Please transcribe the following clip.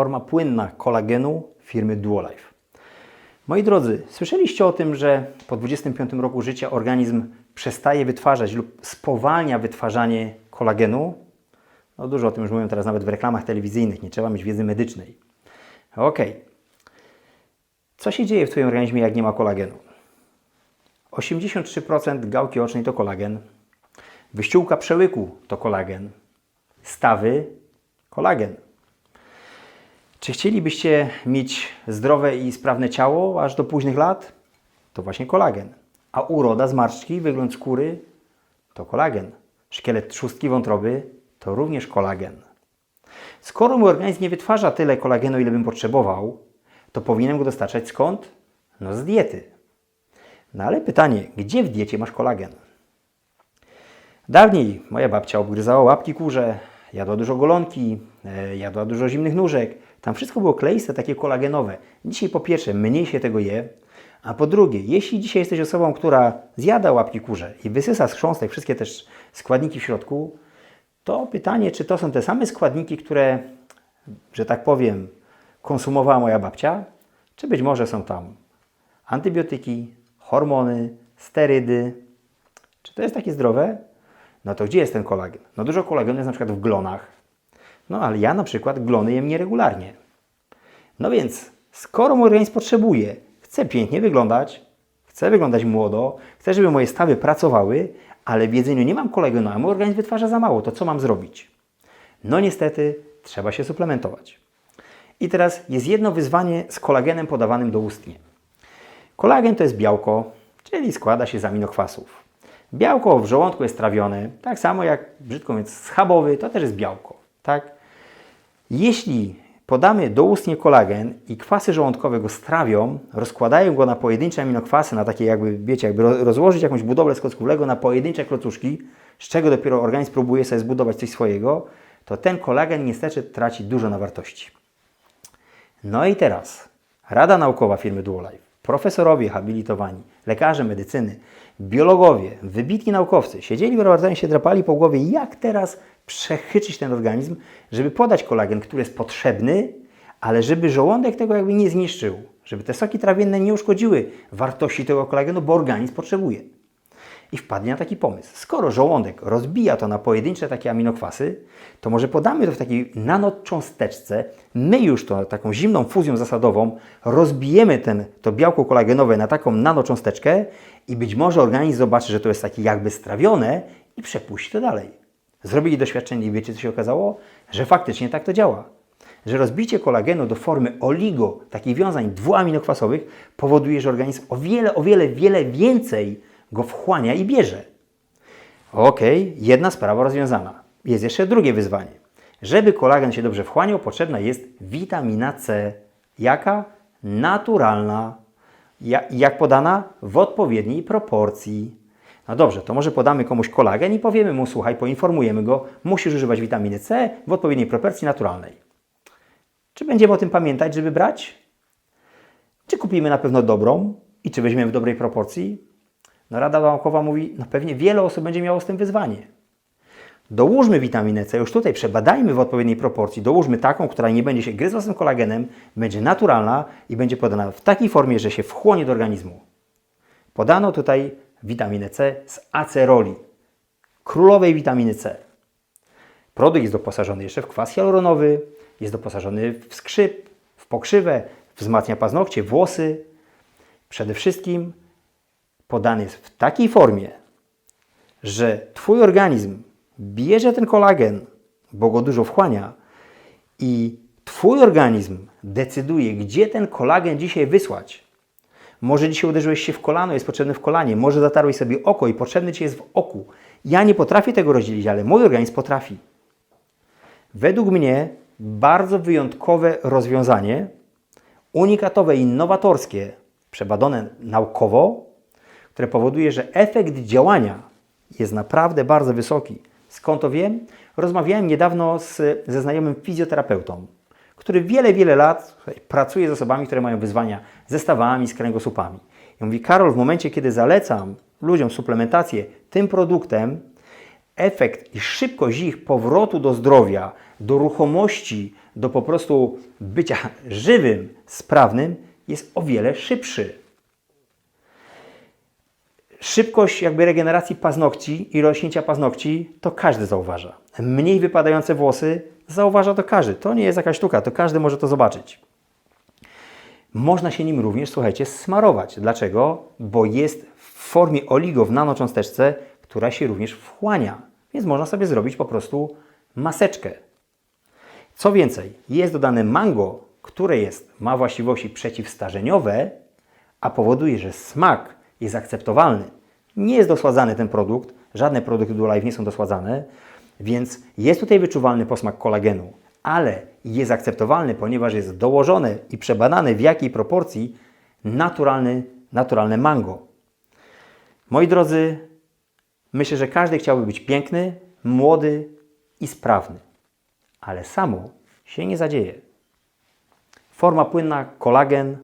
forma płynna kolagenu firmy Duolife. Moi drodzy, słyszeliście o tym, że po 25 roku życia organizm przestaje wytwarzać lub spowalnia wytwarzanie kolagenu? No dużo o tym już mówią teraz nawet w reklamach telewizyjnych, nie trzeba mieć wiedzy medycznej. Okej. Co się dzieje w Twoim organizmie, jak nie ma kolagenu? 83% gałki ocznej to kolagen, wyściółka przełyku to kolagen, stawy kolagen. Czy chcielibyście mieć zdrowe i sprawne ciało aż do późnych lat? To właśnie kolagen. A uroda, zmarszczki, wygląd skóry to kolagen. Szkielet trzustki wątroby to również kolagen. Skoro mój organizm nie wytwarza tyle kolagenu, ile bym potrzebował, to powinienem go dostarczać skąd? No z diety. No ale pytanie, gdzie w diecie masz kolagen? Dawniej moja babcia obgryzała łapki kurze, jadła dużo golonki, e, jadła dużo zimnych nóżek. Tam wszystko było kleiste, takie kolagenowe. Dzisiaj po pierwsze mniej się tego je, a po drugie, jeśli dzisiaj jesteś osobą, która zjada łapki kurze i wysysa z chrząstek wszystkie też składniki w środku, to pytanie, czy to są te same składniki, które, że tak powiem, konsumowała moja babcia, czy być może są tam antybiotyki, hormony, sterydy. Czy to jest takie zdrowe? No to gdzie jest ten kolagen? No dużo kolagenu jest na przykład w glonach. No ale ja na przykład glony jem nieregularnie. No więc, skoro mój organizm potrzebuje, chcę pięknie wyglądać, chcę wyglądać młodo, chcę, żeby moje stawy pracowały, ale w jedzeniu nie mam kolagenu, a mój organizm wytwarza za mało, to co mam zrobić? No niestety, trzeba się suplementować. I teraz jest jedno wyzwanie z kolagenem podawanym doustnie. Kolagen to jest białko, czyli składa się z aminokwasów. Białko w żołądku jest trawione, tak samo jak, brzydko mówiąc, schabowy, to też jest białko. Tak? Jeśli podamy doustnie kolagen i kwasy żołądkowe go strawią, rozkładają go na pojedyncze aminokwasy, na takie jakby, wiecie, jakby ro- rozłożyć jakąś budowlę z klocków Lego na pojedyncze klocuszki, z czego dopiero organizm próbuje sobie zbudować coś swojego, to ten kolagen niestety traci dużo na wartości. No i teraz Rada Naukowa firmy Duolife, profesorowie habilitowani, lekarze medycyny, biologowie, wybitni naukowcy siedzieli w laboratorium się drapali po głowie, jak teraz przechyczyć ten organizm, żeby podać kolagen, który jest potrzebny, ale żeby żołądek tego jakby nie zniszczył, żeby te soki trawienne nie uszkodziły wartości tego kolagenu, bo organizm potrzebuje. I wpadli na taki pomysł. Skoro żołądek rozbija to na pojedyncze takie aminokwasy, to może podamy to w takiej nanocząsteczce, my już to taką zimną fuzją zasadową rozbijemy ten, to białko kolagenowe na taką nanocząsteczkę i być może organizm zobaczy, że to jest takie jakby strawione i przepuści to dalej. Zrobili doświadczenie i wiecie co się okazało? Że faktycznie tak to działa. Że rozbicie kolagenu do formy oligo, takich wiązań dwuaminokwasowych powoduje, że organizm o wiele, o wiele, wiele więcej go wchłania i bierze. Okej, jedna sprawa rozwiązana. Jest jeszcze drugie wyzwanie. Żeby kolagen się dobrze wchłaniał, potrzebna jest witamina C. Jaka? Naturalna. Ja, jak podana? W odpowiedniej proporcji. No dobrze, to może podamy komuś kolagen i powiemy mu, słuchaj, poinformujemy go, musisz używać witaminy C w odpowiedniej proporcji naturalnej. Czy będziemy o tym pamiętać, żeby brać? Czy kupimy na pewno dobrą i czy weźmiemy w dobrej proporcji? No Rada Naukowa mówi, no pewnie wiele osób będzie miało z tym wyzwanie. Dołóżmy witaminę C, już tutaj przebadajmy w odpowiedniej proporcji, dołóżmy taką, która nie będzie się gryzła z tym kolagenem, będzie naturalna i będzie podana w takiej formie, że się wchłonie do organizmu. Podano tutaj witaminę C z aceroli, królowej witaminy C. Produkt jest doposażony jeszcze w kwas hialuronowy, jest doposażony w skrzyp, w pokrzywę, wzmacnia paznokcie, włosy. Przede wszystkim podany jest w takiej formie, że Twój organizm bierze ten kolagen, bo go dużo wchłania i Twój organizm decyduje, gdzie ten kolagen dzisiaj wysłać. Może dzisiaj uderzyłeś się w kolano, jest potrzebny w kolanie, może zatarłeś sobie oko i potrzebny Ci jest w oku. Ja nie potrafię tego rozdzielić, ale mój organizm potrafi. Według mnie bardzo wyjątkowe rozwiązanie, unikatowe innowatorskie, przebadane naukowo, które powoduje, że efekt działania jest naprawdę bardzo wysoki. Skąd to wiem? Rozmawiałem niedawno z, ze znajomym fizjoterapeutą, który wiele, wiele lat pracuje z osobami, które mają wyzwania ze stawami, z kręgosłupami. I mówi, Karol, w momencie, kiedy zalecam ludziom suplementację tym produktem, efekt i szybkość ich powrotu do zdrowia, do ruchomości, do po prostu bycia żywym, sprawnym jest o wiele szybszy. Szybkość jakby regeneracji paznokci i rośnięcia paznokci to każdy zauważa. Mniej wypadające włosy zauważa to każdy. To nie jest jakaś sztuka, to każdy może to zobaczyć. Można się nim również, słuchajcie, smarować. Dlaczego? Bo jest w formie oligo w nanocząsteczce, która się również wchłania. Więc można sobie zrobić po prostu maseczkę. Co więcej, jest dodane mango, które jest, ma właściwości przeciwstarzeniowe, a powoduje, że smak jest akceptowalny. Nie jest dosładzany ten produkt, żadne produkty do live nie są dosładzane, więc jest tutaj wyczuwalny posmak kolagenu, ale jest akceptowalny, ponieważ jest dołożone i przebadane w jakiej proporcji naturalny, naturalne mango. Moi drodzy, myślę, że każdy chciałby być piękny, młody i sprawny, ale samo się nie zadzieje. Forma płynna, kolagen,